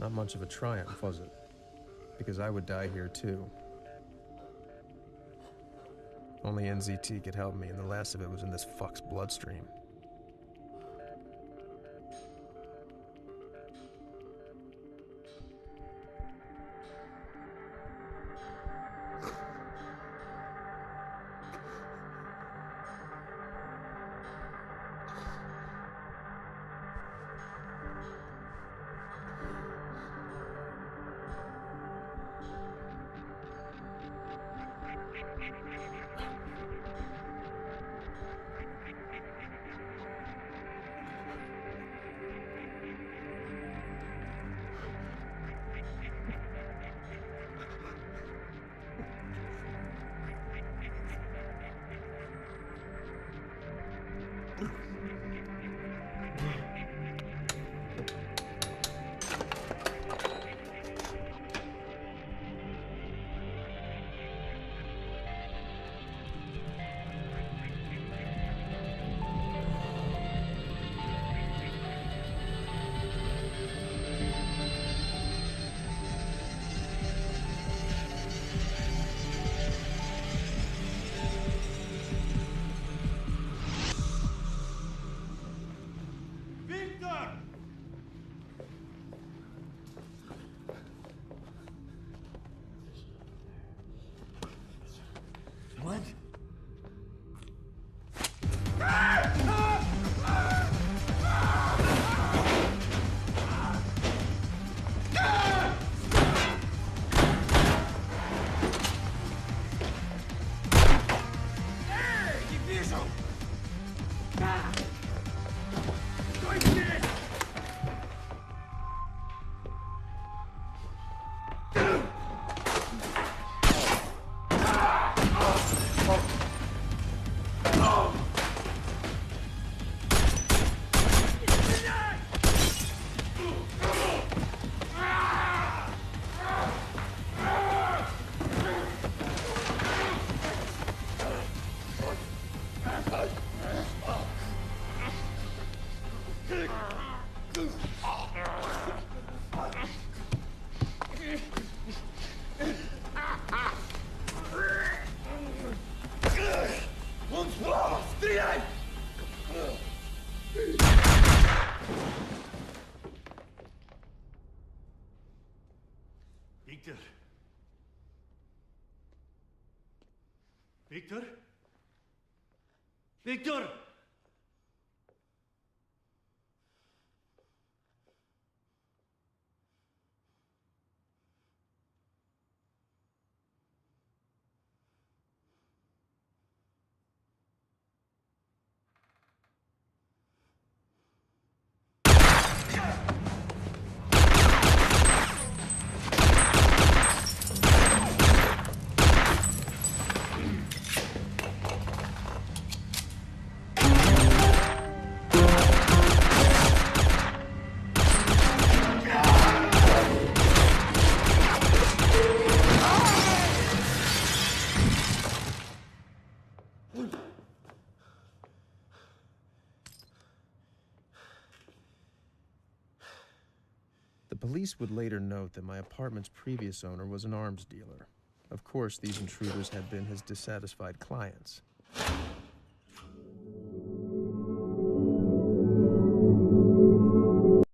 Not much of a triumph, was it? Because I would die here too. Only NZT could help me, and the last of it was in this fuck's bloodstream. What? Victor. Victor. Victor. Police would later note that my apartment's previous owner was an arms dealer. Of course, these intruders had been his dissatisfied clients.